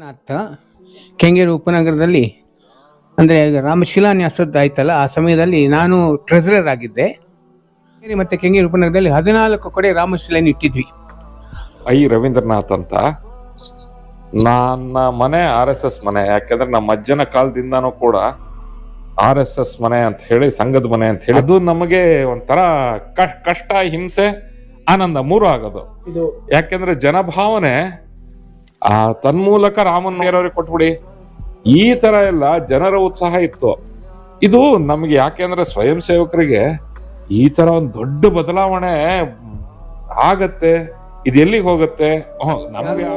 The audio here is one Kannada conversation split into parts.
ನಾಥ ಕೆಂಗೇರಿ ಉಪನಗರದಲ್ಲಿ ಅಂದರೆ ರಾಮ ಶಿಲಾನ್ಯಾಸದ್ದು ಆಯ್ತಲ್ಲ ಆ ಸಮಯದಲ್ಲಿ ನಾನು ಟ್ರೆಸರರ್ ಆಗಿದ್ದೆ. ಮತ್ತೆ ಕೆಂಗೇರು ಉಪನಗರದಲ್ಲಿ ಹದಿನಾಲ್ಕು ಕಡೆ ರಾಮಶಿಲೆಯನ್ನು ಇಟ್ಟಿದ್ವಿ. ಐ ರವೀಂದ್ರನಾಥ್ ಅಂತ. ನನ್ನ ಮನೆ ಆರ್ ಎಸ್ ಎಸ್ ಮನೆ ಯಾಕಂದ್ರೆ ನಮ್ಮ ಅಜ್ಜನ ಕಾಲದಿಂದನೂ ಕೂಡ ಆರ್ ಎಸ್ ಎಸ್ ಮನೆ ಅಂತ ಹೇಳಿ ಸಂಘದ ಮನೆ ಅಂತ ಹೇಳಿ ಅದು ನಮಗೆ ಒಂಥರ ಕಷ್ಟ ಹಿಂಸೆ ಆನಂದ ಮೂರು ಆಗೋದು. ಇದು ಯಾಕೆಂದ್ರೆ ಜನಭಾವನೆ ಆ ತನ್ಮೂಲಕ ರಾಮನ್ ಬೇರೆಯವ್ರಿಗೆ ಕೊಟ್ಬಿಡಿ. ಈ ತರ ಎಲ್ಲ ಜನರ ಉತ್ಸಾಹ ಇತ್ತು. ಇದು ನಮ್ಗೆ ಯಾಕೆಂದ್ರೆ ಸ್ವಯಂ ಸೇವಕರಿಗೆ ಈ ತರ ಒಂದು ದೊಡ್ಡ ಬದಲಾವಣೆ ಆಗತ್ತೆ, ಇದು ಎಲ್ಲಿಗೆ ಹೋಗುತ್ತೆ? ನಮ್ಗೆ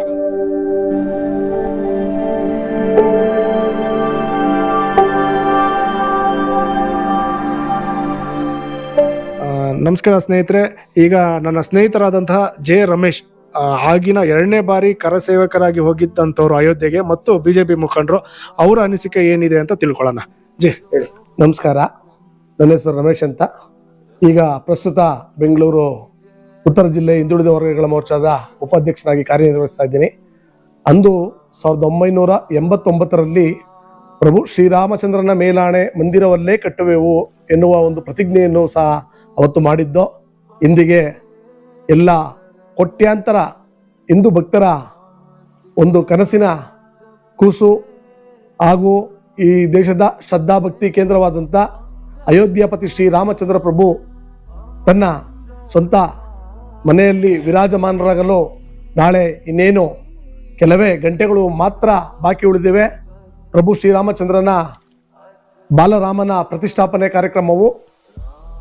ನಮಸ್ಕಾರ ಸ್ನೇಹಿತರೆ. ಈಗ ನನ್ನ ಸ್ನೇಹಿತರಾದಂತಹ ಜೆ ರಮೇಶ್ ಆಗಿನ ಎರಡನೇ ಬಾರಿ ಕರಸೇವಕರಾಗಿ ಹೋಗಿದ್ದಂಥವ್ರು ಅಯೋಧ್ಯೆಗೆ ಮತ್ತು ಬಿಜೆಪಿ ಮುಖಂಡರು, ಅವರ ಅನಿಸಿಕೆ ಏನಿದೆ ಅಂತ ತಿಳ್ಕೊಳ್ಳೋಣ. ಜಿ. ಹೇಳಿ. ನಮಸ್ಕಾರ. ನನ್ನ ಹೆಸರು ರಮೇಶ್ ಅಂತ. ಈಗ ಪ್ರಸ್ತುತ ಬೆಂಗಳೂರು ಉತ್ತರ ಜಿಲ್ಲೆ ಹಿಂದುಳಿದ ವರ್ಗಗಳ ಮೋರ್ಚಾದ ಉಪಾಧ್ಯಕ್ಷನಾಗಿ ಕಾರ್ಯನಿರ್ವಹಿಸ್ತಾ ಇದ್ದೀನಿ. ಅಂದು ಸಾವಿರದ ಒಂಬೈನೂರ ಎಂಬತ್ತೊಂಬತ್ತರಲ್ಲಿ ಪ್ರಭು ಶ್ರೀರಾಮಚಂದ್ರನ ಮೇಲಾಣೆ ಮಂದಿರವಲ್ಲೇ ಕಟ್ಟುವೆವು ಎನ್ನುವ ಒಂದು ಪ್ರತಿಜ್ಞೆಯನ್ನು ಸಹ ಅವತ್ತು ಮಾಡಿದ್ದೋ, ಇಂದಿಗೆ ಎಲ್ಲ ಕೋಟ್ಯಾಂತರ ಹಿಂದೂ ಭಕ್ತರ ಒಂದು ಕನಸಿನ ಕೂಸು ಹಾಗೂ ಈ ದೇಶದ ಶ್ರದ್ಧಾಭಕ್ತಿ ಕೇಂದ್ರವಾದಂಥ ಅಯೋಧ್ಯಾಪತಿ ಶ್ರೀರಾಮಚಂದ್ರ ಪ್ರಭು ತನ್ನ ಸ್ವಂತ ಮನೆಯಲ್ಲಿ ವಿರಾಜಮಾನರಾಗಲು ನಾಳೆ ಇನ್ನೇನು ಕೆಲವೇ ಗಂಟೆಗಳು ಮಾತ್ರ ಬಾಕಿ ಉಳಿದಿವೆ. ಪ್ರಭು ಶ್ರೀರಾಮಚಂದ್ರನ ಬಾಲರಾಮನ ಪ್ರತಿಷ್ಠಾಪನೆ ಕಾರ್ಯಕ್ರಮವು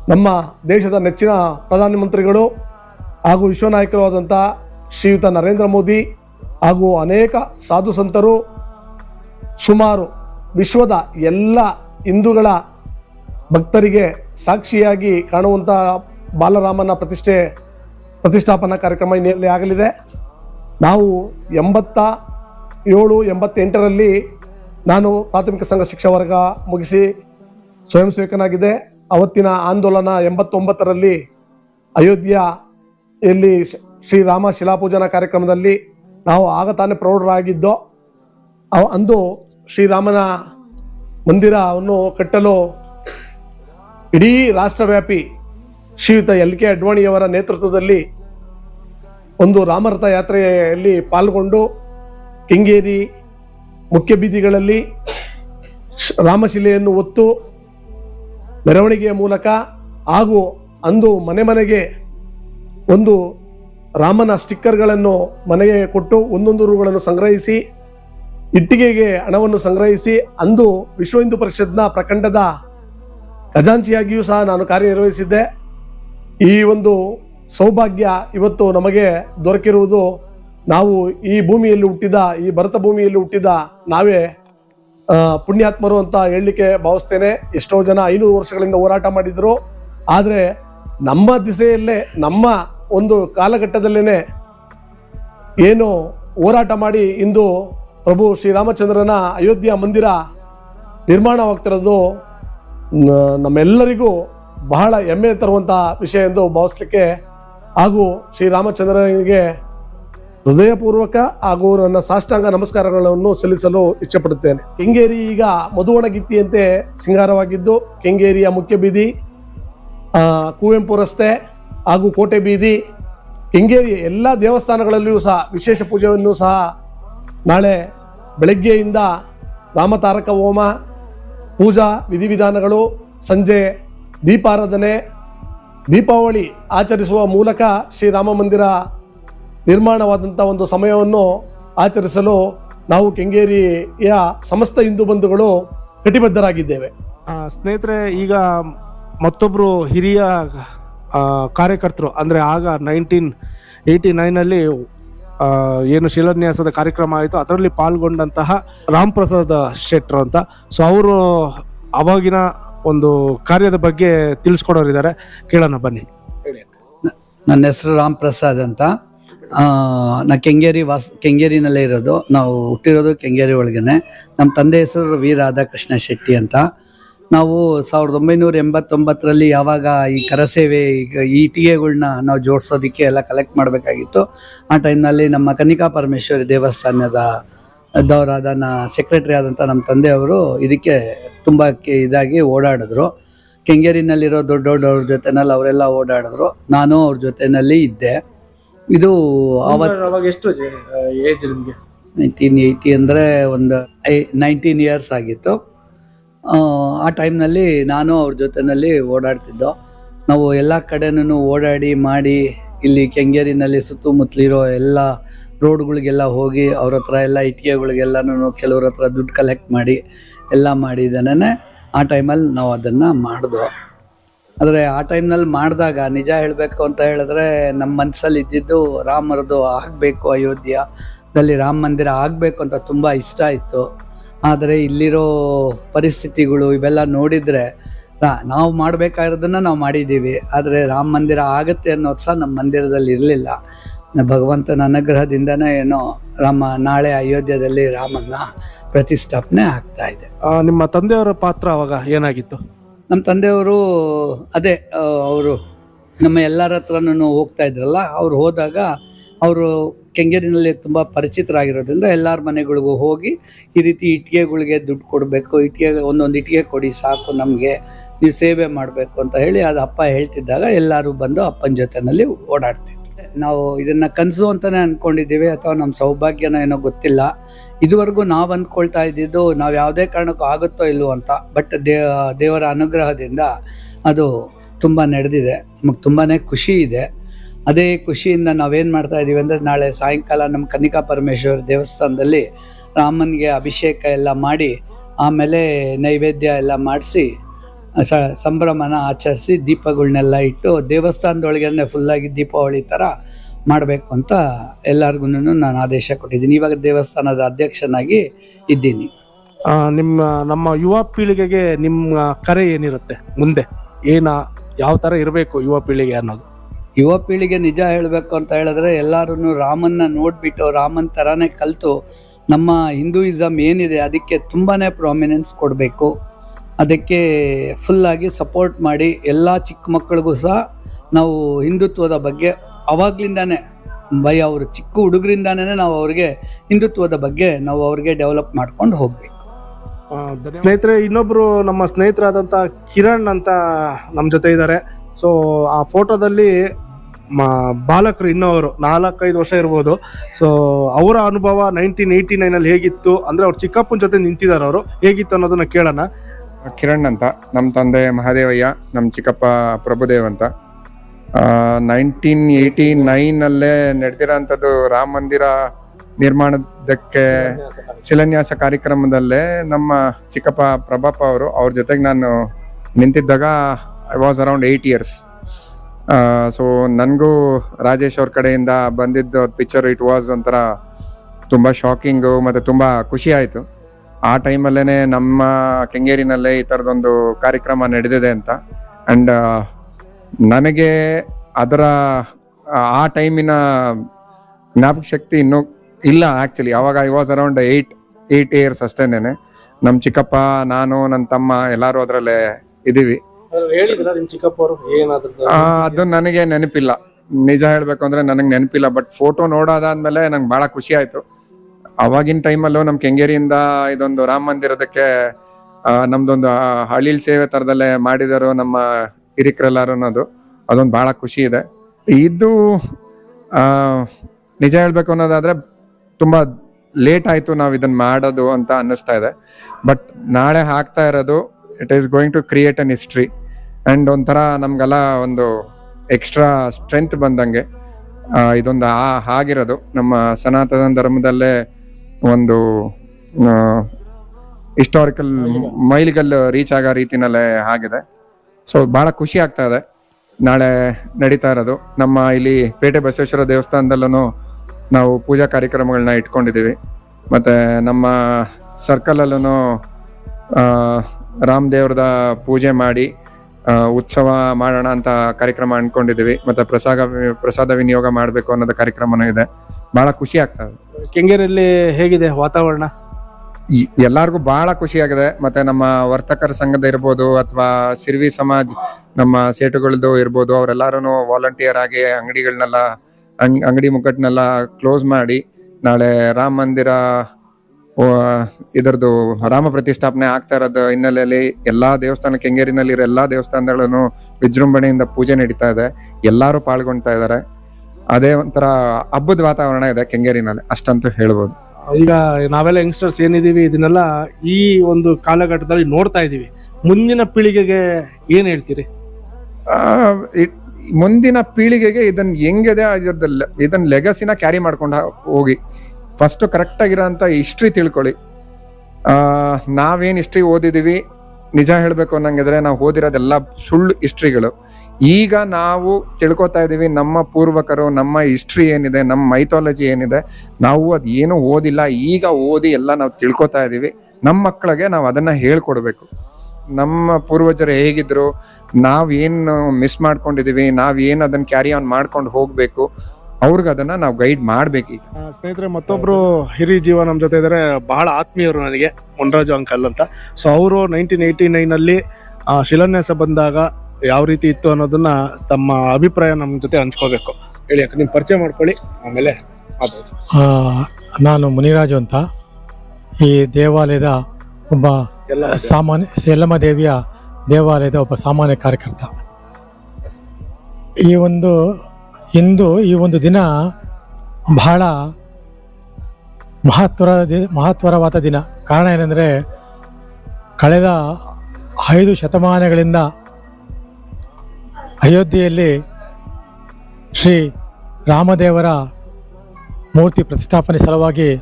ನಮ್ಮ ದೇಶದ ನೆಚ್ಚಿನ ಪ್ರಧಾನಮಂತ್ರಿಗಳು ಹಾಗೂ ವಿಶ್ವ ನಾಯಕರು ಆದಂಥ ಶ್ರೀಯುತ ನರೇಂದ್ರ ಮೋದಿ ಹಾಗೂ ಅನೇಕ ಸಾಧು ಸಂತರು, ಸುಮಾರು ವಿಶ್ವದ ಎಲ್ಲ ಹಿಂದೂಗಳ ಭಕ್ತರಿಗೆ ಸಾಕ್ಷಿಯಾಗಿ ಕಾಣುವಂಥ ಬಾಲರಾಮನ ಪ್ರತಿಷ್ಠೆ, ಪ್ರತಿಷ್ಠಾಪನಾ ಕಾರ್ಯಕ್ರಮ ಇನ್ನೆಲ್ಲಿ ಆಗಲಿದೆ. ನಾವು ಎಂಬತ್ತ ಏಳು, ಎಂಬತ್ತೆಂಟರಲ್ಲಿ ನಾನು ಪ್ರಾಥಮಿಕ ಸಂಘ ಶಿಕ್ಷಾ ವರ್ಗ ಮುಗಿಸಿ ಸ್ವಯಂ ಸೇವಕನಾಗಿದೆ ಅವತ್ತಿನ ಆಂದೋಲನ ಎಂಬತ್ತೊಂಬತ್ತರಲ್ಲಿ ಅಯೋಧ್ಯೆಯಲ್ಲಿ ಶ- ಶ್ರೀರಾಮ ಶಿಲಾಪೂಜನ ಕಾರ್ಯಕ್ರಮದಲ್ಲಿ ನಾವು ಆಗ ತಾನೇ ಪ್ರೌಢರಾಗಿದ್ದೋ ಅಂದು ಶ್ರೀರಾಮನ ಮಂದಿರವನ್ನು ಕಟ್ಟಲು ಇಡೀ ರಾಷ್ಟ್ರವ್ಯಾಪಿ ಶ್ರೀಯುತ ಎಲ್ ಕೆ ಅಡ್ವಾಣಿಯವರ ನೇತೃತ್ವದಲ್ಲಿ ಒಂದು ರಾಮರಥ ಯಾತ್ರೆಯಲ್ಲಿ ಪಾಲ್ಗೊಂಡು ಕೆಂಗೇರಿ ಮುಖ್ಯ ಬೀದಿಗಳಲ್ಲಿ ರಾಮಶಿಲೆಯನ್ನು ಒತ್ತು, ಮೆರವಣಿಗೆಯ ಮೂಲಕ ಹಾಗೂ ಅಂದು ಮನೆ ಮನೆಗೆ ಒಂದು ರಾಮನ ಸ್ಟಿಕ್ಕರ್ಗಳನ್ನು ಮನೆಗೆ ಕೊಟ್ಟು ಒಂದೊಂದು ರೂಗಳನ್ನು ಸಂಗ್ರಹಿಸಿ, ಇಟ್ಟಿಗೆಗೆ ಹಣವನ್ನು ಸಂಗ್ರಹಿಸಿ, ಅಂದು ವಿಶ್ವ ಹಿಂದೂ ಪರಿಷತ್ನ ಪ್ರಖಂಡದ ಖಜಾಂಚಿಯಾಗಿಯೂ ಸಹ ನಾನು ಕಾರ್ಯನಿರ್ವಹಿಸಿದ್ದೆ. ಈ ಒಂದು ಸೌಭಾಗ್ಯ ಇವತ್ತು ನಮಗೆ ದೊರಕಿರುವುದು ನಾವು ಈ ಭೂಮಿಯಲ್ಲಿ ಹುಟ್ಟಿದ, ಈ ಭರತ ಭೂಮಿಯಲ್ಲಿ ಹುಟ್ಟಿದ ನಾವೇ ಪುಣ್ಯಾತ್ಮರು ಅಂತ ಹೇಳಲಿಕ್ಕೆ ಭಾವಿಸ್ತೇನೆ. ಎಷ್ಟೋ ಜನ ಐನೂರು ವರ್ಷಗಳಿಂದ ಹೋರಾಟ ಮಾಡಿದ್ರು. ಆದರೆ ನಮ್ಮ ದಿಸೆಯಲ್ಲೇ, ನಮ್ಮ ಒಂದು ಕಾಲಘಟ್ಟದಲ್ಲೇ ಏನು ಹೋರಾಟ ಮಾಡಿ ಇಂದು ಪ್ರಭು ಶ್ರೀರಾಮಚಂದ್ರನ ಅಯೋಧ್ಯ ಮಂದಿರ ನಿರ್ಮಾಣವಾಗ್ತಿರೋದು ನಮ್ಮೆಲ್ಲರಿಗೂ ಬಹಳ ಹೆಮ್ಮೆ ತರುವಂಥ ವಿಷಯ ಎಂದು ಭಾವಿಸ್ಲಿಕ್ಕೆ ಹಾಗೂ ಶ್ರೀರಾಮಚಂದ್ರನಿಗೆ ಹೃದಯಪೂರ್ವಕ ಹಾಗೂ ನನ್ನ ಸಾಷ್ಟಾಂಗ ನಮಸ್ಕಾರಗಳನ್ನು ಸಲ್ಲಿಸಲು ಇಚ್ಛಪಡುತ್ತೇನೆ. ಕೆಂಗೇರಿ ಈಗ ಮಧುವಣಗಿತ್ತಿಯಂತೆ ಸಿಂಗಾರವಾಗಿದ್ದು, ಕೆಂಗೇರಿಯ ಮುಖ್ಯ ಬೀದಿ ಕುವೆಂಪು ರಸ್ತೆ ಹಾಗೂ ಕೋಟೆ ಬೀದಿ ಕೆಂಗೇರಿ ಎಲ್ಲ ದೇವಸ್ಥಾನಗಳಲ್ಲಿಯೂ ಸಹ ವಿಶೇಷ ಪೂಜೆಯನ್ನು ಸಹ ನಾಳೆ ಬೆಳಗ್ಗೆಯಿಂದ ರಾಮತಾರಕ ಹೋಮ, ಪೂಜಾ ವಿಧಿವಿಧಾನಗಳು, ಸಂಜೆ ದೀಪಾರಾಧನೆ, ದೀಪಾವಳಿ ಆಚರಿಸುವ ಮೂಲಕ ಶ್ರೀರಾಮ ಮಂದಿರ ನಿರ್ಮಾಣವಾದಂಥ ಒಂದು ಸಮಯವನ್ನು ಆಚರಿಸಲು ನಾವು ಕೆಂಗೇರಿಯ ಸಮಸ್ತ ಹಿಂದೂ ಬಂಧುಗಳು ಕಟಿಬದ್ಧರಾಗಿದ್ದೇವೆ. ಸ್ನೇಹಿತರೆ, ಈಗ ಮತ್ತೊಬ್ರು ಹಿರಿಯ ಕಾರ್ಯಕರ್ತರು, ಅಂದರೆ ಆಗ ನೈನ್ಟೀನ್ ಏಯ್ಟಿ ನೈನಲ್ಲಿ ಏನು ಶಿಲಾನ್ಯಾಸದ ಕಾರ್ಯಕ್ರಮ ಆಯಿತು, ಅದರಲ್ಲಿ ಪಾಲ್ಗೊಂಡಂತಹ ರಾಮ್ ಪ್ರಸಾದ್ ಶೆಟ್ರು ಅಂತ. ಸೊ ಅವರು ಅವಾಗಿನ ಒಂದು ಕಾರ್ಯದ ಬಗ್ಗೆ ತಿಳಿಸ್ಕೊಡೋರಿದ್ದಾರೆ. ಕೇಳೋಣ, ಬನ್ನಿ. ನನ್ನ ಹೆಸರು ರಾಮ್ ಪ್ರಸಾದ್ ಅಂತ ನಾ ಕೆಂಗೇರಿ ವಾಸ್, ಕೆಂಗೇರಿನಲ್ಲೇ ಇರೋದು. ನಾವು ಹುಟ್ಟಿರೋದು ಕೆಂಗೇರಿ ಒಳಗೇನೆ. ನಮ್ಮ ತಂದೆ ಹೆಸರು ವಿ ರಾಧಾಕೃಷ್ಣ ಶೆಟ್ಟಿ ಅಂತ. ನಾವು ಸಾವಿರದ ಒಂಬೈನೂರ ಎಂಬತ್ತೊಂಬತ್ತರಲ್ಲಿ ಯಾವಾಗ ಈ ಕರಸೇವೆ ಈಗ ಈ ಟಿಗೆಗಳನ್ನ ನಾವು ಜೋಡಿಸೋದಕ್ಕೆ ಎಲ್ಲ ಕಲೆಕ್ಟ್ ಮಾಡಬೇಕಾಗಿತ್ತು. ಆ ಟೈಮ್ನಲ್ಲಿ ನಮ್ಮ ಕನಿಕಾ ಪರಮೇಶ್ವರಿ ದೇವಸ್ಥಾನದ ದವರಾದ ನ ಸೆಕ್ರೆಟರಿ ಆದಂಥ ನಮ್ಮ ತಂದೆಯವರು ಇದಕ್ಕೆ ತುಂಬ ಇದಾಗಿ ಓಡಾಡಿದ್ರು. ಕೆಂಗೇರಿನಲ್ಲಿರೋ ದೊಡ್ಡ ದೊಡ್ಡವ್ರ ಜೊತೆನಲ್ಲಿ ಅವರೆಲ್ಲ ಓಡಾಡಿದ್ರು. ನಾನು ಅವ್ರ ಜೊತೆನಲ್ಲಿ ಇದ್ದೆ. ಇದು ಆವತ್ತು ಎಷ್ಟು ಏಜ್ ನಿಮಗೆ? ನೈನ್ಟೀನ್ ಏಯ್ಟಿ ಅಂದರೆ ಒಂದು ಐ ನೈನ್ಟೀನ್ ಇಯರ್ಸ್ ಆಗಿತ್ತು. ಆ, ಟೈಮ್ನಲ್ಲಿ ನಾನು ಅವ್ರ ಜೊತೆನಲ್ಲಿ ಓಡಾಡ್ತಿದ್ದೋ. ನಾವು ಎಲ್ಲ ಕಡೆನೂ ಓಡಾಡಿ ಮಾಡಿ ಇಲ್ಲಿ ಕೆಂಗೇರಿನಲ್ಲಿ ಸುತ್ತಮುತ್ತಲಿರೋ ಎಲ್ಲ ರೋಡ್ಗಳಿಗೆಲ್ಲ ಹೋಗಿ ಅವ್ರ ಹತ್ರ ಎಲ್ಲ ಇಟ್ಟಿಗೆಗಳಿಗೆಲ್ಲನೂ ಕೆಲವ್ರ ಹತ್ರ ದುಡ್ಡು ಕಲೆಕ್ಟ್ ಮಾಡಿ ಎಲ್ಲ ಮಾಡಿದ್ದಾನೆ. ಆ ಟೈಮಲ್ಲಿ ನಾವು ಅದನ್ನು ಮಾಡಿದ್ವು ಆದರೆ ಆ ಟೈಮ್ನಲ್ಲಿ ಮಾಡಿದಾಗ ನಿಜ ಹೇಳಬೇಕು ಅಂತ ಹೇಳಿದ್ರೆ ನಮ್ಮ ಮನಸ್ಸಲ್ಲಿ ಇದ್ದಿದ್ದು ರಾಮರದು ಆಗಬೇಕು ಅಯೋಧ್ಯದಲ್ಲಿ ರಾಮ ಮಂದಿರ ಆಗಬೇಕು ಅಂತ ತುಂಬ ಇಷ್ಟ ಇತ್ತು. ಆದರೆ ಇಲ್ಲಿರೋ ಪರಿಸ್ಥಿತಿಗಳು ಇವೆಲ್ಲ ನೋಡಿದರೆ ನಾವು ಮಾಡಬೇಕಾಗಿರೋದನ್ನ ನಾವು ಮಾಡಿದ್ದೀವಿ. ಆದರೆ ರಾಮ ಮಂದಿರ ಆಗುತ್ತೆ ಅನ್ನೋದು ಸಹ ನಮ್ಮ ಮಂದಿರದಲ್ಲಿ ಇರಲಿಲ್ಲ. ಭಗವಂತನ ಅನುಗ್ರಹದಿಂದನೇ ಏನೋ ರಾಮ ನಾಳೆ ಅಯೋಧ್ಯದಲ್ಲಿ ರಾಮನ ಪ್ರತಿಷ್ಠಾಪನೆ ಆಗ್ತಾ ಇದೆ. ನಿಮ್ಮ ತಂದೆಯವರ ಪಾತ್ರ ಅವಾಗ ಏನಾಗಿತ್ತು? ನಮ್ಮ ತಂದೆಯವರು ಅದೇ ಅವರು ನಮ್ಮ ಎಲ್ಲರ ಹತ್ರನೂ ಹೋಗ್ತಾ ಇದ್ರಲ್ಲ ಅವ್ರು ಹೋದಾಗ ಅವರು ಕೆಂಗೇರಿನಲ್ಲಿ ತುಂಬ ಪರಿಚಿತರಾಗಿರೋದ್ರಿಂದ ಎಲ್ಲರ ಮನೆಗಳಿಗೂ ಹೋಗಿ ಈ ರೀತಿ ಇಟ್ಟಿಗೆಗಳಿಗೆ ದುಡ್ಡು ಕೊಡಬೇಕು, ಇಟ್ಟಿಗೆ ಒಂದೊಂದು ಇಟ್ಟಿಗೆ ಕೊಡಿ ಸಾಕು ನಮಗೆ, ನೀವು ಸೇವೆ ಮಾಡಬೇಕು ಅಂತ ಹೇಳಿ ಅದು ಅಪ್ಪ ಹೇಳ್ತಿದ್ದಾಗ ಎಲ್ಲರೂ ಬಂದು ಅಪ್ಪನ ಜೊತೆನಲ್ಲಿ ಓಡಾಡ್ತೀವಿ ನಾವು ಇದನ್ನು ಕನಸು ಅಂತಲೇ ಅಂದ್ಕೊಂಡಿದ್ದೀವಿ ಅಥವಾ ನಮ್ಮ ಸೌಭಾಗ್ಯನ ಏನೋ ಗೊತ್ತಿಲ್ಲ. ಇದುವರೆಗೂ ನಾವು ಅಂದ್ಕೊಳ್ತಾ ಇದ್ದಿದ್ದು ನಾವು ಯಾವುದೇ ಕಾರಣಕ್ಕೂ ಆಗುತ್ತೋ ಇಲ್ವೋ ಅಂತ, ಬಟ್ ದೇ, ದೇವರ ಅನುಗ್ರಹದಿಂದ ಅದು ತುಂಬ ನಡೆದಿದೆ. ನಮಗೆ ತುಂಬಾ ಖುಷಿ ಇದೆ. ಅದೇ ಖುಷಿಯಿಂದ ನಾವೇನು ಮಾಡ್ತಾ ಇದ್ದೀವಿ ಅಂದರೆ ನಾಳೆ ಸಾಯಂಕಾಲ ನಮ್ಮ ಕನ್ನಿಕಾ ಪರಮೇಶ್ವರ ದೇವಸ್ಥಾನದಲ್ಲಿ ರಾಮನಿಗೆ ಅಭಿಷೇಕ ಎಲ್ಲ ಮಾಡಿ ಆಮೇಲೆ ನೈವೇದ್ಯ ಎಲ್ಲ ಮಾಡಿಸಿ, ಸ, ಸಂಭ್ರಮನ ಆಚರಿಸಿ ದೀಪಗಳನ್ನೆಲ್ಲ ಇಟ್ಟು ದೇವಸ್ಥಾನದೊಳಗೇನೆ ಫುಲ್ಲಾಗಿ ದೀಪಾವಳಿ ಥರ ಮಾಡಬೇಕು ಅಂತ ಎಲ್ಲರಿಗೂ ನಾನು ಆದೇಶ ಕೊಟ್ಟಿದ್ದೀನಿ. ಇವಾಗ ದೇವಸ್ಥಾನದ ಅಧ್ಯಕ್ಷನಾಗಿ ಇದ್ದೀನಿ. ನಿಮ್ಮ, ನಮ್ಮ ಯುವ ಪೀಳಿಗೆಗೆ ನಿಮ್ಮ ಕರೆ ಏನಿರುತ್ತೆ? ಮುಂದೆ, ಏನ, ಯಾವ ಥರ ಇರಬೇಕು ಯುವ ಪೀಳಿಗೆ ಅನ್ನೋದು? ಯುವ ಪೀಳಿಗೆ ನಿಜ ಹೇಳಬೇಕು ಅಂತ ಹೇಳಿದ್ರೆ ಎಲ್ಲರೂ ರಾಮನ್ನ ನೋಡಿಬಿಟ್ಟು ರಾಮನ್ ಥರನೇ ಕಲಿತು ನಮ್ಮ ಹಿಂದೂಯಿಸಮ್ ಏನಿದೆ ಅದಕ್ಕೆ ತುಂಬಾ ಪ್ರಾಮಿನೆನ್ಸ್ ಕೊಡಬೇಕು. ಅದಕ್ಕೆ ಫುಲ್ಲಾಗಿ ಸಪೋರ್ಟ್ ಮಾಡಿ ಎಲ್ಲ ಚಿಕ್ಕ ಮಕ್ಕಳಿಗೂ ಸಹ ನಾವು ಹಿಂದುತ್ವದ ಬಗ್ಗೆ ಅವಾಗ್ಲಿಂದಾನೇ ಬೈ ಅವರು ಚಿಕ್ಕ ಹುಡುಗರಿಂದಾನೇ ನಾವು ಅವ್ರಿಗೆ ಹಿಂದುತ್ವದ ಬಗ್ಗೆ ನಾವು ಅವ್ರಿಗೆ ಡೆವಲಪ್ ಮಾಡ್ಕೊಂಡು ಹೋಗ್ಬೇಕು. ಸ್ನೇಹಿತರೆ, ಇನ್ನೊಬ್ರು ನಮ್ಮ ಸ್ನೇಹಿತರಾದಂತ ಕಿರಣ್ ಅಂತ ನಮ್ಮ ಜೊತೆ ಇದ್ದಾರೆ. ಸೊ ಆ ಫೋಟೋದಲ್ಲಿ ಬಾಲಕರು ಅವರು ನಾಲ್ಕೈದು ವರ್ಷ ಇರ್ಬೋದು. ಸೊ ಅವರ ಅನುಭವ ನೈನ್ಟೀನ್ ಏಯ್ಟಿ ನೈನಲ್ಲಿ ಹೇಗಿತ್ತು? ಅಂದರೆ ಅವ್ರು ಚಿಕ್ಕಪ್ಪನ ಜೊತೆ ನಿಂತಿದ್ದಾರೆ ಅವರು. ಹೇಗಿತ್ತು ಅನ್ನೋದನ್ನ ಕೇಳೋಣ. ಕಿರಣ್ ಅಂತ ನಮ್ಮ ತಂದೆ ಮಹಾದೇವಯ್ಯ ನಮ್ಮ ಚಿಕ್ಕಪ್ಪ ಪ್ರಭುದೇವ್ ಅಂತ. ನೈನ್ಟೀನ್ ಏಯ್ಟಿ ನೈನಲ್ಲೇ ನಡೆದಿರೋಂಥದ್ದು ರಾಮ ಮಂದಿರ ನಿರ್ಮಾಣದಕ್ಕೆ ಶಿಲಾನ್ಯಾಸ ಕಾರ್ಯಕ್ರಮದಲ್ಲೇ ನಮ್ಮ ಚಿಕ್ಕಪ್ಪ ಪ್ರಭಾಪ ಅವರು, ಅವ್ರ ಜೊತೆಗೆ ನಾನು ನಿಂತಿದ್ದಾಗ I was around eight years so ನನಗೂ ರಾಜೇಶ್ ಅವ್ರ ಕಡೆಯಿಂದ ಬಂದಿದ್ದು ಪಿಕ್ಚರ್ ಇಟ್ ವಾಸ್ ಒಂಥರ ತುಂಬ ಶಾಕಿಂಗು ಮತ್ತು ತುಂಬ ಖುಷಿ ಆಯಿತು. ಆ ಟೈಮಲ್ಲೇ ನಮ್ಮ ಕೆಂಗೇರಿನಲ್ಲೇ ಈ ಥರದೊಂದು ಕಾರ್ಯಕ್ರಮ ನಡೆದಿದೆ ಅಂತ. ಆ್ಯಂಡ್ ನನಗೆ ಅದರ, ಆ ಟೈಮಿನ ಜ್ಞಾಪಕ ಶಕ್ತಿ ಇನ್ನೂ ಇಲ್ಲ ಆ್ಯಕ್ಚುಲಿ ಅವಾಗ I was around eight eight years ಅಷ್ಟೇನೆ ನಮ್ಮ ಚಿಕ್ಕಪ್ಪ, ನಾನು ನನ್ನ ತಮ್ಮ ಎಲ್ಲರೂ ಅದರಲ್ಲೇ ಇದ್ದೀವಿ. ಅದು ನನಗೆ ನೆನಪಿಲ್ಲ. ನಿಜ ಹೇಳ್ಬೇಕು ಅಂದ್ರೆ ನನಗೆ ನೆನಪಿಲ್ಲ ಬಟ್ ಫೋಟೋ ನೋಡೋದಾದ್ಮೇಲೆ ನಂಗೆ ಬಹಳ ಖುಷಿ ಆಯ್ತು. ಅವಾಗಿನ ಟೈಮಲ್ಲೂ ನಮ್ ಕೆಂಗೇರಿಯಿಂದ ಇದೊಂದು ರಾಮ ಮಂದಿರದಕ್ಕೆ ನಮ್ದೊಂದು ಹಳ್ಳಿಲ್ ಸೇವೆ ತರದಲ್ಲೇ ಮಾಡಿದರು ನಮ್ಮ ಹಿರಿಕರೆಲ್ಲರೂ ಅನ್ನೋದು ಅದೊಂದು ಬಹಳ ಖುಷಿ ಇದೆ. ಇದು ನಿಜ ಹೇಳ್ಬೇಕು ಅನ್ನೋದಾದ್ರೆ ತುಂಬಾ ಲೇಟ್ ಆಯ್ತು ನಾವು ಇದನ್ನ ಮಾಡೋದು ಅಂತ ಅನ್ನಿಸ್ತಾ ಇದೆ. ಬಟ್ ನಾಳೆ ಹಾಕ್ತಾ ಇರೋದು it is going to create an history and ಒಂಥರ ನಮಗೆಲ್ಲ ಒಂದು ಎಕ್ಸ್ಟ್ರಾ ಸ್ಟ್ರೆಂತ್ ಬಂದಂಗೆ ಇದೊಂದು ಆ ಆಗಿರೋದು ನಮ್ಮ ಸನಾತನ ಧರ್ಮದಲ್ಲೇ ಒಂದು ಹಿಸ್ಟಾರಿಕಲ್ ಮೈಲಿಗಲ್ಲು ರೀಚ್ ಆಗೋ ರೀತಿನಲ್ಲೇ ಆಗಿದೆ. ಸೊ ಭಾಳ ಖುಷಿ ಆಗ್ತಾ ಇದೆ. ನಾಳೆ ನಡೀತಾ ಇರೋದು. ನಮ್ಮ ಇಲ್ಲಿ ಪೇಟೆ ಬಸವೇಶ್ವರ ದೇವಸ್ಥಾನದಲ್ಲೂ ನಾವು ಪೂಜಾ ಕಾರ್ಯಕ್ರಮಗಳನ್ನ ಇಟ್ಕೊಂಡಿದ್ದೀವಿ. ಮತ್ತು ನಮ್ಮ ಸರ್ಕಲಲ್ಲೂ ರಾಮದೇವ್ರದ ಪೂಜೆ ಮಾಡಿ ಉತ್ಸವ ಮಾಡೋಣ ಅಂತ ಕಾರ್ಯಕ್ರಮ ಅನ್ಕೊಂಡಿದೀವಿ ಮತ್ತೆ ಪ್ರಸಾದ ಪ್ರಸಾದ ವಿನಿಯೋಗ ಮಾಡಬೇಕು ಅನ್ನೋದು ಕಾರ್ಯಕ್ರಮನೂ ಇದೆ. ಬಹಳ ಖುಷಿ ಆಗ್ತಾ ಇದೆ. ಕೆಂಗೇರಿಯಲ್ಲಿ ಹೇಗಿದೆ ವಾತಾವರಣ? ಈ- ಎಲ್ಲಾರ್ಗೂ ಬಹಳ ಖುಷಿಯಾಗಿದೆ ಆಗಿದೆ. ಮತ್ತೆ ನಮ್ಮ ವರ್ತಕರ ಸಂಘದ ಇರ್ಬೋದು ಅಥವಾ ಸಿರ್ವಿ ಸಮಾಜ್ ನಮ್ಮ ಸೇಟುಗಳದ್ದು ಇರ್ಬೋದು ಅವರೆಲ್ಲರೂ ವಾಲಂಟಿಯರ್ ಆಗಿ ಅಂಗಡಿಗಳನ್ನೆಲ್ಲ ಅಂಗಡಿ ಮುಗ್ಗಟ್ಟನ್ನೆಲ್ಲ ಕ್ಲೋಸ್ ಮಾಡಿ ನಾಳೆ ರಾಮ ಮಂದಿರ ಇದರದು ರಾಮ ಪ್ರತಿಷ್ಠಾಪನೆ ಆಗ್ತಾ ಇರೋದು ಹಿನ್ನೆಲೆಯಲ್ಲಿ ಎಲ್ಲಾ ದೇವಸ್ಥಾನ ಕೆಂಗೇರಿನಲ್ಲಿ ಇರೋ ಎಲ್ಲಾ ದೇವಸ್ಥಾನಗಳನ್ನು ವಿಜೃಂಭಣೆಯಿಂದ ಪೂಜೆ ನಡೀತಾ ಇದೆ. ಎಲ್ಲಾರು ಪಾಲ್ಗೊಳ್ತಾ ಇದ್ದಾರೆ. ಅದೇ ಒಂಥರ ಹಬ್ಬದ ವಾತಾವರಣ ಇದೆ ಕೆಂಗೇರಿನಲ್ಲಿ ಅಷ್ಟಂತೂ ಹೇಳ್ಬೋದು. ಈಗ ನಾವೆಲ್ಲ ಯಂಗ್ಸ್ಟರ್ಸ್ ಏನಿದೀವಿ ಇದನ್ನೆಲ್ಲ ಈ ಒಂದು ಕಾಲಘಟ್ಟದಲ್ಲಿ ನೋಡ್ತಾ ಇದೀವಿ ಮುಂದಿನ ಪೀಳಿಗೆಗೆ ಏನ್ ಹೇಳ್ತೀರಿ? ಮುಂದಿನ ಪೀಳಿಗೆಗೆ ಇದನ್ನ ಹೆಂಗಿದೆ ಇದನ್ನ ಲೆಗಸಿನ ಕ್ಯಾರಿ ಮಾಡ್ಕೊಂಡು ಹೋಗಿ. ಫಸ್ಟ್ ಕರೆಕ್ಟ್ ಆಗಿರೋಂಥ ಹಿಸ್ಟ್ರಿ ತಿಳ್ಕೊಳ್ಳಿ. ನಾವೇನು ನಾವೇನ್ ಹಿಸ್ಟ್ರಿ ಓದಿದೀವಿ? ನಿಜ ಹೇಳಬೇಕು ಅನ್ನಂಗಿದ್ರೆ ನಾವು ಓದಿರೋದೆಲ್ಲ ಸುಳ್ಳು ಹಿಸ್ಟ್ರಿಗಳು ಈಗ ನಾವು ತಿಳ್ಕೊತಾ ಇದೀವಿ, ನಮ್ಮ ಪೂರ್ವಕರು, ನಮ್ಮ ಹಿಸ್ಟ್ರಿ ಏನಿದೆ, ನಮ್ಮ ಮೈಥಾಲಜಿ ಏನಿದೆ, ನಾವು ಅದು ಏನು ಓದಿಲ್ಲ, ಈಗ ಓದಿ ಎಲ್ಲ ನಾವು ತಿಳ್ಕೊತಾ ಇದೀವಿ. ನಮ್ಮ ಮಕ್ಕಳಿಗೆ ನಾವು ಅದನ್ನ ಹೇಳ್ಕೊಡ್ಬೇಕು. ನಮ್ಮ ಪೂರ್ವಜರು ಹೇಗಿದ್ರು ಏನು ಮಿಸ್ ಮಾಡ್ಕೊಂಡಿದೀವಿ ನಾವ್ ಏನ್ ಅದನ್ನ ಕ್ಯಾರಿ ಆನ್ ಮಾಡ್ಕೊಂಡು ಹೋಗ್ಬೇಕು ಅವ್ರಿಗೆ ಅದನ್ನ ನಾವು ಗೈಡ್ ಮಾಡ್ಬೇಕು ಆ, ಸ್ನೇಹಿತರೆ ಮತ್ತೊಬ್ರು ಹಿರಿ ಜೀವ ನಮ್ಮ ಜೊತೆ ಇದ್ದಾರೆ ಬಹಳ ಆತ್ಮೀಯರು ನನಗೆ ಮೊನ್ರಾಜು ಅಂಕಲ್ ಅಂತ. ಸೊ ಅವರು ನೈನ್ಟೀನ್ ಏಯ್ಟಿ ನೈನಲ್ಲಿ ಶಿಲಾನ್ಯಾಸ ಬಂದಾಗ ಯಾವ ರೀತಿ ಇತ್ತು ಅನ್ನೋದನ್ನ ತಮ್ಮ ಅಭಿಪ್ರಾಯ ನಮ್ಮ ಜೊತೆ ಹಂಚ್ಕೋಬೇಕು. ಹೇಳಿ ಅಕ್ಕ ನೀವು ಪರಿಚಯ ಮಾಡ್ಕೊಳ್ಳಿ ಆಮೇಲೆ ಮಾತಾಡಿ. ಆ, ನಾನು ಮುನಿರಾಜು ಅಂತ. ಈ ದೇವಾಲಯದ ಒಬ್ಬ ಎಲ್ಲ ಸಾಮಾನ್ಯ ಸೆಲಮ್ಮ ದೇವಿಯ ದೇವಾಲಯದ ಒಬ್ಬ ಸಾಮಾನ್ಯ ಕಾರ್ಯಕರ್ತ. ಈ ಒಂದು ಇಂದು ಈ ಒಂದು ದಿನ ಬಹಳ ಮಹತ್ವರ ದಿ- ಮಹತ್ವರವಾದ ದಿನ. ಕಾರಣ ಏನೆಂದರೆ ಕಳೆದ ಐದು ಶತಮಾನಗಳಿಂದ ಅಯೋಧ್ಯೆಯಲ್ಲಿ ಶ್ರೀ ರಾಮದೇವರ ಮೂರ್ತಿ ಪ್ರತಿಷ್ಠಾಪನೆ ಸಲುವಾಗಿ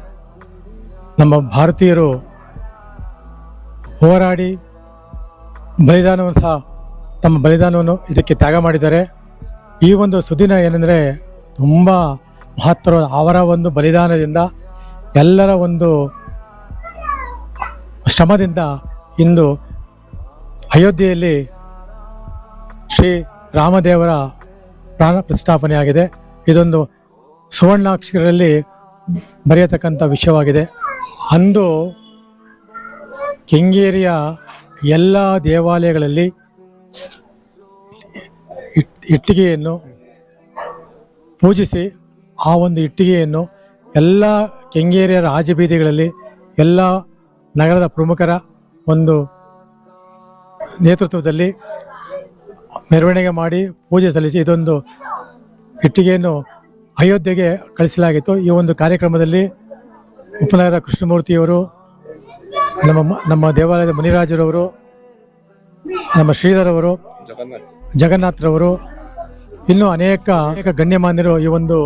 ನಮ್ಮ ಭಾರತೀಯರು ಹೋರಾಡಿ ಬಲಿದಾನವನ್ನು ಸಹ, ತಮ್ಮ ಬಲಿದಾನವನ್ನು ಇದಕ್ಕೆ ತ್ಯಾಗ ಮಾಡಿದ್ದಾರೆ. ಈ ಒಂದು ಸುದಿನ ಏನೆಂದರೆ ತುಂಬ ಮಹತ್ತರ ಅವರ ಒಂದು ಬಲಿದಾನದಿಂದ ಎಲ್ಲರ ಒಂದು ಶ್ರಮದಿಂದ ಇಂದು ಅಯೋಧ್ಯೆಯಲ್ಲಿ ಶ್ರೀ ರಾಮದೇವರ ಪ್ರಾಣ ಪ್ರತಿಷ್ಠಾಪನೆಯಾಗಿದೆ. ಇದೊಂದು ಸುವರ್ಣಾಕ್ಷರದಲ್ಲಿ ಬರೆಯತಕ್ಕಂಥ ವಿಷಯವಾಗಿದೆ. ಅಂದು ಕೆಂಗೇರಿಯ ಎಲ್ಲ ದೇವಾಲಯಗಳಲ್ಲಿ ಇಟ್ಟಿಗೆಯನ್ನು ಪೂಜಿಸಿ ಆ ಒಂದು ಇಟ್ಟಿಗೆಯನ್ನು ಎಲ್ಲ ಕೆಂಗೇರಿಯ ರಾಜಬೀದಿಗಳಲ್ಲಿ ಎಲ್ಲ ನಗರದ ಪ್ರಮುಖರ ಒಂದು ನೇತೃತ್ವದಲ್ಲಿ ಮೆರವಣಿಗೆ ಮಾಡಿ ಪೂಜೆ ಸಲ್ಲಿಸಿ ಇದೊಂದು ಇಟ್ಟಿಗೆಯನ್ನು ಅಯೋಧ್ಯೆಗೆ ಕಳಿಸಲಾಗಿತ್ತು. ಈ ಒಂದು ಕಾರ್ಯಕ್ರಮದಲ್ಲಿ ಉಪನಗರದ ಕೃಷ್ಣಮೂರ್ತಿಯವರು ನಮ್ಮ ನಮ್ಮ ದೇವಾಲಯದ ಮುನಿರಾಜರವರು ನಮ್ಮ ಶ್ರೀಧರವರು ಜಗನ್ನಾಥರವರು ಇನ್ನೂ ಅನೇಕ ಅನೇಕ ಗಣ್ಯಮಾನ್ಯರು ಈ ಒಂದು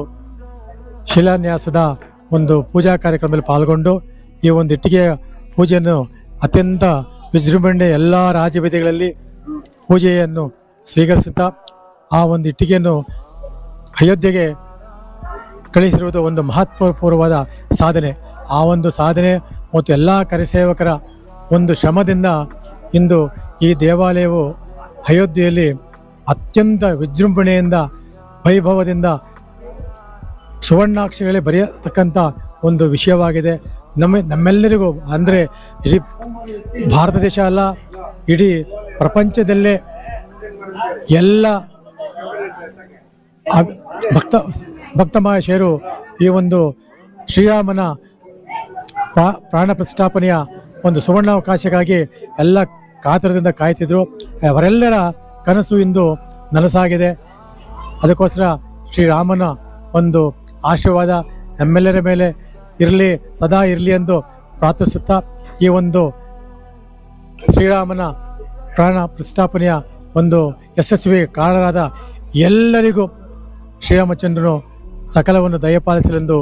ಶಿಲಾನ್ಯಾಸದ ಒಂದು ಪೂಜಾ ಕಾರ್ಯಕ್ರಮದಲ್ಲಿ ಪಾಲ್ಗೊಂಡು ಈ ಒಂದು ಇಟ್ಟಿಗೆಯ ಪೂಜೆಯನ್ನು ಅತ್ಯಂತ ವಿಜೃಂಭಣೆ ಎಲ್ಲ ರಾಜಬೀದಿಗಳಲ್ಲಿ ಪೂಜೆಯನ್ನು ಸ್ವೀಕರಿಸುತ್ತಾ ಆ ಒಂದು ಇಟ್ಟಿಗೆಯನ್ನು ಅಯೋಧ್ಯೆಗೆ ಕಳಿಸಿರುವುದು ಒಂದು ಮಹತ್ವಪೂರ್ವವಾದ ಸಾಧನೆ. ಆ ಒಂದು ಸಾಧನೆ ಮತ್ತು ಎಲ್ಲ ಕರೆಸೇವಕರ ಒಂದು ಶ್ರಮದಿಂದ ಇಂದು ಈ ದೇವಾಲಯವು ಅಯೋಧ್ಯೆಯಲ್ಲಿ ಅತ್ಯಂತ ವಿಜೃಂಭಣೆಯಿಂದ, ವೈಭವದಿಂದ ಸುವರ್ಣಾಕ್ಷರಗಳೇ ಬರೆಯತಕ್ಕಂಥ ಒಂದು ವಿಷಯವಾಗಿದೆ. ನಮ್ಮ, ನಮ್ಮೆಲ್ಲರಿಗೂ ಅಂದರೆ ಇಡೀ ಭಾರತ ದೇಶ ಅಲ್ಲ, ಇಡೀ ಪ್ರಪಂಚದಲ್ಲೇ ಎಲ್ಲ ಭಕ್ತ ಭಕ್ತ ಮಹೇಶರು ಈ ಒಂದು ಶ್ರೀರಾಮನ ಪ್ರಾ- ಪ್ರಾಣ ಪ್ರತಿಷ್ಠಾಪನೆಯ ಒಂದು ಸುವರ್ಣಾವಕಾಶಕ್ಕಾಗಿ ಎಲ್ಲ ಕಾತರದಿಂದ ಕಾಯ್ತಿದ್ರು. ಅವರೆಲ್ಲರ ಕನಸು ಇಂದು ನನಸಾಗಿದೆ. ಅದಕ್ಕೋಸ್ಕರ ಶ್ರೀರಾಮನ ಒಂದು ಆಶೀರ್ವಾದ ನಮ್ಮೆಲ್ಲರ ಮೇಲೆ ಇರಲಿ, ಸದಾ ಇರಲಿ ಎಂದು ಪ್ರಾರ್ಥಿಸುತ್ತಾ ಈ ಒಂದು ಶ್ರೀರಾಮನ ಪ್ರಾಣ ಪ್ರತಿಷ್ಠಾಪನೆಯ ಒಂದು ಯಶಸ್ವಿ ಕಾರಣರಾದ ಎಲ್ಲರಿಗೂ ಶ್ರೀರಾಮಚಂದ್ರನು ಸಕಲವನ್ನು ದಯಪಾಲಿಸಲೆಂದು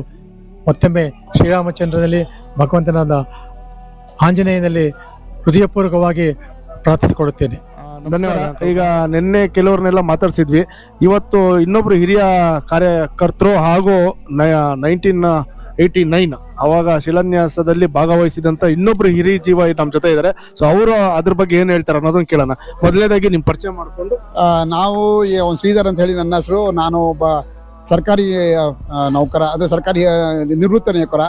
ಮತ್ತೊಮ್ಮೆ ಶ್ರೀರಾಮಚಂದ್ರನಲ್ಲಿ ಭಗವಂತನಾದ ಆಂಜನೇಯನಲ್ಲಿ ಹೃದಯಪೂರ್ವಕವಾಗಿ ಪ್ರಾರ್ಥಿಸಿಕೊಳ್ಳುತ್ತೇನೆ. ಧನ್ಯವಾದ. ಈಗ ನಿನ್ನೆ ಕೆಲವ್ರನ್ನೆಲ್ಲ ಮಾತಾಡ್ಸಿದ್ವಿ. ಇವತ್ತು ಇನ್ನೊಬ್ರು ಹಿರಿಯ ಕಾರ್ಯಕರ್ತರು ಹಾಗೂ ನೈನ್ಟೀನ್ ಏಯ್ಟಿ ನೈನ್ ಅವಾಗ ಶಿಲಾನ್ಯಾಸದಲ್ಲಿ ಭಾಗವಹಿಸಿದಂತ ಇನ್ನೊಬ್ರು ಹಿರಿಯ ಜೀವ ನಮ್ಮ ಜೊತೆ ಇದ್ದಾರೆ ಸೊ ಅವರು ಅದ್ರ ಬಗ್ಗೆ ಏನ್ ಹೇಳ್ತಾರೆ ಅನ್ನೋದನ್ನ ಕೇಳೋಣ. ಮೊದಲನೇದಾಗಿ ನಿಮ್ ಪರಿಚಯ ಮಾಡಿಕೊಂಡು. ನಾವು ಈ ಒಂದು ಶ್ರೀಧರ್ ಅಂತ ಹೇಳಿ ನನ್ನ ಹೆಸರು. ನಾನು ಒಬ್ಬ ಸರ್ಕಾರಿ ನೌಕರ ಅಂದ್ರೆ ಸರ್ಕಾರಿ ನಿವೃತ್ತ ನೌಕರ.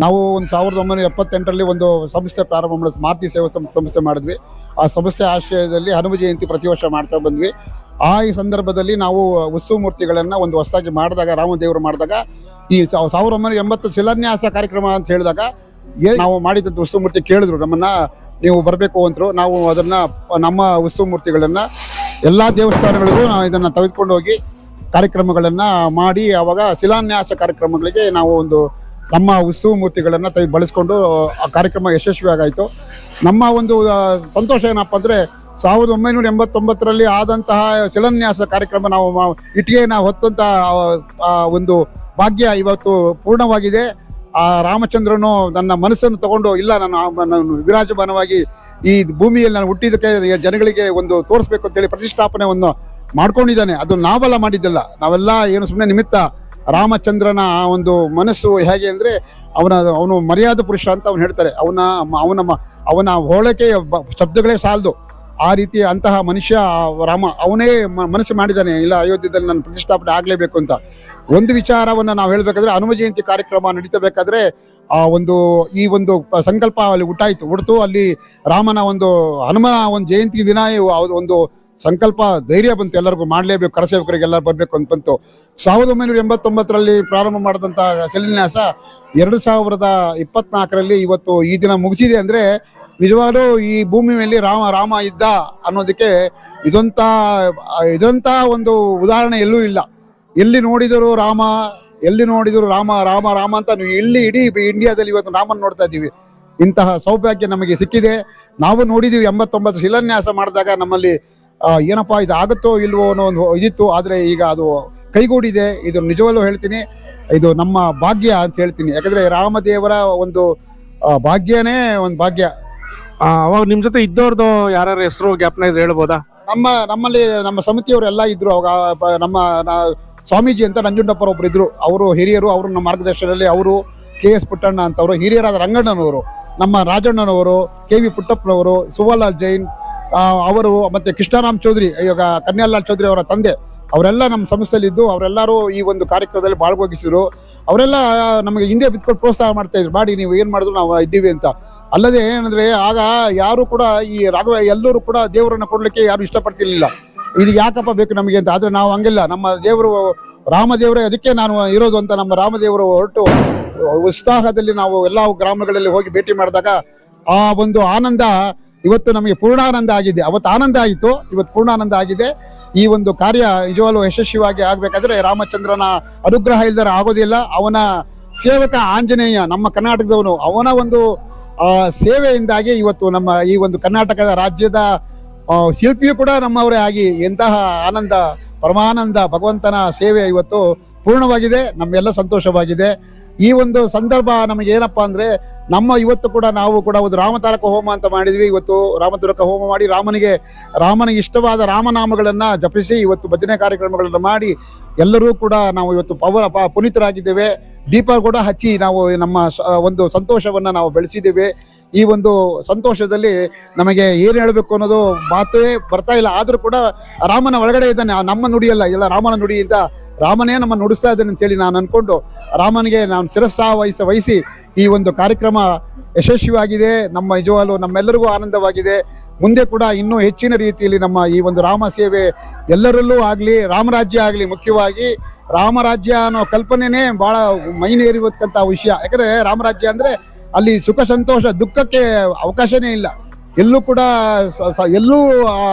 ನಾವು ಒಂದು ಸಾವಿರದ ಒಂಬೈನೂರ ಎಪ್ಪತ್ತೆಂಟರಲ್ಲಿ ಒಂದು ಸಂಸ್ಥೆ ಪ್ರಾರಂಭ ಮಾಡಿ, ಮಾರುತಿ ಸೇವಾ ಸಂಸ್ಥೆ ಮಾಡಿದ್ವಿ. ಆ ಸಂಸ್ಥೆ ಆಶ್ರಯದಲ್ಲಿ ಹನುಮ ಜಯಂತಿ ಪ್ರತಿ ವರ್ಷ ಮಾಡ್ತಾ ಬಂದ್ವಿ. ಆ ಈ ಸಂದರ್ಭದಲ್ಲಿ ನಾವು ಉತ್ಸವ ಮೂರ್ತಿಗಳನ್ನು ಒಂದು ಹೊಸದಾಗಿ ಮಾಡಿದಾಗ ರಾಮದೇವರು ಮಾಡಿದಾಗ, ಈ ಸಾವ್- ಸಾವಿರದ ಒಂಬೈನೂರ ಎಂಬತ್ತು ಶಿಲಾನ್ಯಾಸ ಕಾರ್ಯಕ್ರಮ ಅಂತ ಹೇಳಿದಾಗ ನಾವು ಮಾಡಿದಂತ ವಸ್ತು ಮೂರ್ತಿ ಕೇಳಿದ್ರು. ನಮ್ಮನ್ನು ನೀವು ಬರಬೇಕು ಅಂತರು ನಾವು ಅದನ್ನು ನಮ್ಮ ವಸ್ತು ಮೂರ್ತಿಗಳನ್ನು ಎಲ್ಲ ದೇವಸ್ಥಾನಗಳಿಗೂ ನಾವು ಇದನ್ನು ತೆಗೆದುಕೊಂಡು ಹೋಗಿ ಕಾರ್ಯಕ್ರಮಗಳನ್ನು ಮಾಡಿ ಆವಾಗ ಶಿಲಾನ್ಯಾಸ ಕಾರ್ಯಕ್ರಮಗಳಿಗೆ ನಾವು ಒಂದು ನಮ್ಮ ಉತ್ಸವ ಮೂರ್ತಿಗಳನ್ನು ತೈ ಬಳಸ್ಕೊಂಡು ಆ ಕಾರ್ಯಕ್ರಮ ಯಶಸ್ವಿಯಾಗಾಯಿತು. ನಮ್ಮ ಒಂದು ಸಂತೋಷ ಏನಪ್ಪ ಅಂದರೆ ಸಾವಿರದ ಒಂಬೈನೂರ ಎಂಬತ್ತೊಂಬತ್ತರಲ್ಲಿ ಆದಂತಹ ಶಿಲಾನ್ಯಾಸ ಕಾರ್ಯಕ್ರಮ ನಾವು ಇಟ್ಟಿಗೆನ ಹೊತ್ತಂತಹ ಒಂದು ಭಾಗ್ಯ ಇವತ್ತು ಪೂರ್ಣವಾಗಿದೆ. ಆ, ರಾಮಚಂದ್ರನು ನನ್ನ ಮನಸ್ಸನ್ನು ತಗೊಂಡು, ಇಲ್ಲ, ನಾನು ವಿರಾಜಮಾನವಾಗಿ ಈ ಭೂಮಿಯಲ್ಲಿ ನಾನು ಹುಟ್ಟಿದಕ್ಕೆ ಜನಗಳಿಗೆ ಒಂದು ತೋರಿಸ್ಬೇಕು ಅಂತೇಳಿ ಪ್ರತಿಷ್ಠಾಪನೆಯನ್ನು ಮಾಡ್ಕೊಂಡಿದ್ದಾನೆ. ಅದು ನಾವೆಲ್ಲ ಮಾಡಿದ್ದಲ್ಲ. ನಾವೆಲ್ಲ ಏನು ಸುಮ್ಮನೆ ನಿಮಿತ್ತ ರಾಮಚಂದ್ರನ ಆ ಒಂದು ಮನಸ್ಸು ಹೇಗೆ ಅಂದರೆ ಅವನ ಅವನು ಮರ್ಯಾದ ಪುರುಷ ಅಂತ ಅವ್ನು ಹೇಳ್ತಾರೆ. ಅವನ ಅವನ ಅವನ ಹೋಳಕೆ ಶಬ್ದಗಳೇ ಸಾಲದು. ಆ ರೀತಿ ಅಂತಹ ಮನುಷ್ಯ ರಾಮ, ಅವನೇ ಮನಸ್ಸು ಮಾಡಿದ್ದಾನೆ. ಇಲ್ಲ, ಅಯೋಧ್ಯದಲ್ಲಿ ನಾನು ಪ್ರತಿಷ್ಠಾಪನೆ ಆಗಲೇಬೇಕು ಅಂತ. ಒಂದು ವಿಚಾರವನ್ನ ನಾವು ಹೇಳಬೇಕಾದ್ರೆ ಹನುಮ ಜಯಂತಿ ಕಾರ್ಯಕ್ರಮ ನಡೀತಬೇಕಾದ್ರೆ ಆ ಒಂದು, ಈ ಒಂದು ಸಂಕಲ್ಪ ಅಲ್ಲಿ ಹುಟ್ಟಾಯಿತು. ಹುಡ್ತು ಅಲ್ಲಿ ರಾಮನ ಒಂದು, ಹನುಮನ ಒಂದು ಜಯಂತಿ ದಿನ ಒಂದು ಸಂಕಲ್ಪ, ಧೈರ್ಯ ಬಂತು ಎಲ್ಲರಿಗೂ. ಮಾಡಲೇಬೇಕು ಕರಸೇವಕರಿಗೆಲ್ಲ ಬರಬೇಕು ಅಂತ ಬಂತು. ಸಾವಿರದ ಒಂಬೈನೂರ ಎಂಬತ್ತೊಂಬತ್ತರಲ್ಲಿ ಪ್ರಾರಂಭ ಮಾಡಿದಂಥ ಶಿಲಾನ್ಯಾಸ ಎರಡು ಸಾವಿರದ ಇಪ್ಪತ್ನಾಲ್ಕರಲ್ಲಿ ಇವತ್ತು ಈ ದಿನ ಮುಗಿಸಿದೆ ಅಂದ್ರೆ ನಿಜವಾದ ಈ ಭೂಮಿ ಮೇಲೆ ರಾಮ ರಾಮ ಇದ್ದ ಅನ್ನೋದಕ್ಕೆ ಇದೊಂಥ ಇದಂತ ಒಂದು ಉದಾಹರಣೆ ಎಲ್ಲೂ ಇಲ್ಲ. ಎಲ್ಲಿ ನೋಡಿದರೂ ರಾಮ, ಎಲ್ಲಿ ನೋಡಿದರೂ ರಾಮ ರಾಮ ರಾಮ ಅಂತ ನೀವು ಎಲ್ಲಿ ಇಡೀ ಇಂಡಿಯಾದಲ್ಲಿ ಇವತ್ತು ರಾಮನ್ ನೋಡ್ತಾ ಇದ್ದೀವಿ. ಇಂತಹ ಸೌಭಾಗ್ಯ ನಮಗೆ ಸಿಕ್ಕಿದೆ. ನಾವು ನೋಡಿದೀವಿ ಎಂಬತ್ತೊಂಬತ್ತು ಶಿಲಾನ್ಯಾಸ ಮಾಡಿದಾಗ ನಮ್ಮಲ್ಲಿ ಏನಪ್ಪಾ ಇದು ಆಗುತ್ತೋ ಇಲ್ವೋ ಅನ್ನೋ ಒಂದು ಇದಿತ್ತು. ಆದರೆ ಈಗ ಅದು ಕೈಗೂಡಿದೆ. ಇದು ನಿಜವಲ್ಲೂ ಹೇಳ್ತೀನಿ. ಇದು ನಮ್ಮ ಭಾಗ್ಯ ಅಂತ ಹೇಳ್ತೀನಿ. ಯಾಕಂದ್ರೆ ರಾಮದೇವರ ಒಂದು ಭಾಗ್ಯನೇ ಒಂದು ಭಾಗ್ಯ. ಅವಾಗ ನಿಮ್ಮ ಜೊತೆ ಇದ್ದವ್ರದ್ದು ಯಾರ್ಯಾರ ಹೆಸರು ಜ್ಞಾಪನ ಇದ್ರೆ ಹೇಳ್ಬೋದಾ? ನಮ್ಮ ನಮ್ಮಲ್ಲಿ ನಮ್ಮ ಸಮಿತಿಯವರೆಲ್ಲ ಇದ್ರು. ಅವಾಗ ನಮ್ಮ ಸ್ವಾಮೀಜಿ ಅಂತ ನಂಜುಂಡಪ್ಪರ ಒಬ್ರು ಇದ್ರು. ಅವರು ಹಿರಿಯರು ಅವರು ನಮ್ಮ ಮಾರ್ಗದರ್ಶನದಲ್ಲಿ ಅವರು ಕೆ ಎಸ್ ಪುಟ್ಟಣ್ಣ ಅಂತವರು ಹಿರಿಯರಾದ ರಂಗಣ್ಣನವರು ನಮ್ಮ ರಾಜಣ್ಣನವರು ಕೆ ವಿ ಪುಟ್ಟಪ್ಪನವರು ಸುವಲಾಲ್ ಜೈನ್ ಅವರು ಮತ್ತೆ ಕೃಷ್ಣರಾಮ್ ಚೌಧರಿ, ಇವಾಗ ಕನ್ಯಾಲಾಲ್ ಚೌಧರಿ ಅವರ ತಂದೆ, ಅವರೆಲ್ಲ ನಮ್ಮ ಸಂಸ್ಥೆಯಲ್ಲಿದ್ದು, ಅವರೆಲ್ಲರೂ ಈ ಒಂದು ಕಾರ್ಯಕ್ರಮದಲ್ಲಿ ಬಾಳ್ಗೋಗಿಸಿದ್ರು ಅವರೆಲ್ಲ ನಮಗೆ ಹಿಂದೆ ಬಿತ್ಕೊಂಡು ಪ್ರೋತ್ಸಾಹ ಮಾಡ್ತಾ ಇದ್ರು, ಮಾಡಿ, ನೀವು ಏನು ಮಾಡಿದ್ರು ನಾವು ಇದ್ದೀವಿ ಅಂತ. ಅಲ್ಲದೆ ಏನಂದ್ರೆ, ಆಗ ಯಾರು ಕೂಡ ಈ ರಾಘವ, ಎಲ್ಲರೂ ಕೂಡ ದೇವರನ್ನ ಕೊಡಲಿಕ್ಕೆ ಯಾರು ಇಷ್ಟಪಡ್ತಿರ್ಲಿಲ್ಲ. ಇದು ಯಾಕಪ್ಪ ಬೇಕು ನಮಗೆ ಅಂತ. ಆದರೆ ನಾವು ಹಂಗಿಲ್ಲ. ನಮ್ಮ ದೇವರು, ರಾಮದೇವರೇ, ಅದಕ್ಕೆ ನಾನು ಇರೋದು ಅಂತ ನಮ್ಮ ರಾಮದೇವರು ಹೊರಟು, ಉತ್ಸಾಹದಲ್ಲಿ ನಾವು ಎಲ್ಲ ಗ್ರಾಮಗಳಲ್ಲಿ ಹೋಗಿ ಭೇಟಿ ಮಾಡಿದಾಗ, ಆ ಒಂದು ಆನಂದ ಇವತ್ತು ನಮಗೆ ಪೂರ್ಣಾನಂದ ಆಗಿದೆ. ಅವತ್ತು ಆನಂದ ಆಯಿತು. ಇವತ್ತು ಪೂರ್ಣಾನಂದ ಆಗಿದೆ. ಈ ಒಂದು ಕಾರ್ಯ ನಿಜವಾಗ್ಲೂ ಯಶಸ್ವಿಯಾಗಿ ಆಗಬೇಕಾದ್ರೆ ರಾಮಚಂದ್ರನ ಅನುಗ್ರಹ ಇಲ್ದರೆ ಆಗೋದಿಲ್ಲ. ಅವನ ಸೇವಕ ಆಂಜನೇಯ, ನಮ್ಮ ಕರ್ನಾಟಕದವನು, ಅವನ ಒಂದು ಸೇವೆಯಿಂದಾಗಿ ಇವತ್ತು ನಮ್ಮ ಈ ಒಂದು ಕರ್ನಾಟಕದ ರಾಜ್ಯದ ಶಿಲ್ಪಿ ಶಿಲ್ಪಿಯು ಕೂಡ ನಮ್ಮವರೇ ಆಗಿ ಎಂತಹ ಆನಂದ, ಪರಮಾನಂದ, ಭಗವಂತನ ಸೇವೆ ಇವತ್ತು ಪೂರ್ಣವಾಗಿದೆ. ನಮ್ಮೆಲ್ಲ ಸಂತೋಷವಾಗಿದೆ. ಈ ಒಂದು ಸಂದರ್ಭ ನಮಗೆ ಏನಪ್ಪಾ ಅಂದ್ರೆ ನಮ್ಮ ಇವತ್ತು ಕೂಡ ನಾವು ಕೂಡ ಒಂದು ರಾಮತಾರಕ ಹೋಮ ಅಂತ ಮಾಡಿದ್ವಿ. ಇವತ್ತು ರಾಮತಾರಕ ಹೋಮ ಮಾಡಿ ರಾಮನಿಗೆ ರಾಮನಿಗೆ ಇಷ್ಟವಾದ ರಾಮನಾಮಗಳನ್ನ ಜಪಿಸಿ ಇವತ್ತು ಭಜನೆ ಕಾರ್ಯಕ್ರಮಗಳನ್ನು ಮಾಡಿ ಎಲ್ಲರೂ ಕೂಡ ನಾವು ಇವತ್ತು ಪವನ ಪುನೀತರಾಗಿದ್ದೇವೆ. ದೀಪ ಕೂಡ ಹಚ್ಚಿ ನಾವು ನಮ್ಮ ಒಂದು ಸಂತೋಷವನ್ನ ನಾವು ಬೆಳೆಸಿದ್ದೇವೆ. ಈ ಒಂದು ಸಂತೋಷದಲ್ಲಿ ನಮಗೆ ಏನು ಹೇಳಬೇಕು ಅನ್ನೋದು ಮಾತೇ ಬರ್ತಾ ಇಲ್ಲ. ಆದರೂ ಕೂಡ ರಾಮನ ಒಳಗಡೆ ಇದ್ದಾನೆ. ನಮ್ಮ ನುಡಿಯಲ್ಲ, ಎಲ್ಲ ರಾಮನ ನುಡಿಯಿಂದ ರಾಮನೇ ನಮ್ಮ ನುಡಿಸ್ತಾ ಇದ್ದಾನೆ ಅಂತೇಳಿ ನಾನು ಅಂದ್ಕೊಂಡು ರಾಮನಿಗೆ ನಾನು ಶಿರಸ್ಸಾ ವಹಿಸ ವಹಿಸಿ ಈ ಒಂದು ಕಾರ್ಯಕ್ರಮ ಯಶಸ್ವಿಯಾಗಿದೆ. ನಮ್ಮ ನಿಜವಾಗಲು ನಮ್ಮೆಲ್ಲರಿಗೂ ಆನಂದವಾಗಿದೆ. ಮುಂದೆ ಕೂಡ ಇನ್ನೂ ಹೆಚ್ಚಿನ ರೀತಿಯಲ್ಲಿ ನಮ್ಮ ಈ ಒಂದು ರಾಮ ಸೇವೆ ಎಲ್ಲರಲ್ಲೂ ಆಗಲಿ ರಾಮರಾಜ್ಯ ಆಗಲಿ ಮುಖ್ಯವಾಗಿ. ರಾಮರಾಜ್ಯ ಅನ್ನೋ ಕಲ್ಪನೆನೇ ಬಹಳ ಮೈನೇರಿರ್ತಕ್ಕಂಥ ವಿಷಯ. ಯಾಕಂದರೆ ರಾಮರಾಜ್ಯ ಅಂದ್ರೆ ಅಲ್ಲಿ ಸುಖ, ಸಂತೋಷ, ದುಃಖಕ್ಕೆ ಅವಕಾಶನೇ ಇಲ್ಲ. ಎಲ್ಲೂ ಕೂಡ ಎಲ್ಲೂ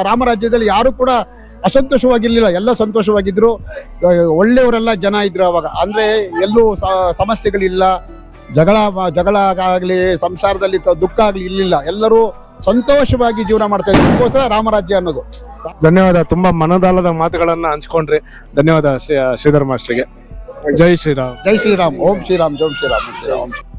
ರಾಮರಾಜ್ಯದಲ್ಲಿ ಯಾರು ಕೂಡ ಅಸಂತೋಷವಾಗಿರ್ಲಿಲ್ಲ ಎಲ್ಲ ಸಂತೋಷವಾಗಿದ್ರು. ಒಳ್ಳೆಯವರೆಲ್ಲ ಜನ ಇದ್ರು ಅವಾಗ. ಅಂದ್ರೆ ಎಲ್ಲೂ ಸಮಸ್ಯೆಗಳಿಲ್ಲ. ಜಗಳ ಜಗಳ ಆಗಲಿ ಸಂಸಾರದಲ್ಲಿ ದುಃಖ ಆಗಲಿ ಇರಲಿಲ್ಲ. ಎಲ್ಲರೂ ಸಂತೋಷವಾಗಿ ಜೀವನ ಮಾಡ್ತಾ ಇದ್ರು. ಅದಕ್ಕೋಸ್ಕರ ರಾಮರಾಜ್ಯ ಅನ್ನೋದು. ಧನ್ಯವಾದ. ತುಂಬಾ ಮನದಾಳದ ಮಾತುಗಳನ್ನ ಹಂಚ್ಕೊಂಡ್ರಿ. ಧನ್ಯವಾದ ಶ್ರೀ ಶ್ರೀಧರ್ ಮಾಸ್ಟರ್ಗೆ. ಜೈ ಶ್ರೀರಾಮ್. ಜೈ ಶ್ರೀರಾಮ್. ಓಂ ಶ್ರೀರಾಮ್ ಜೈ ಶ್ರೀರಾಮ್.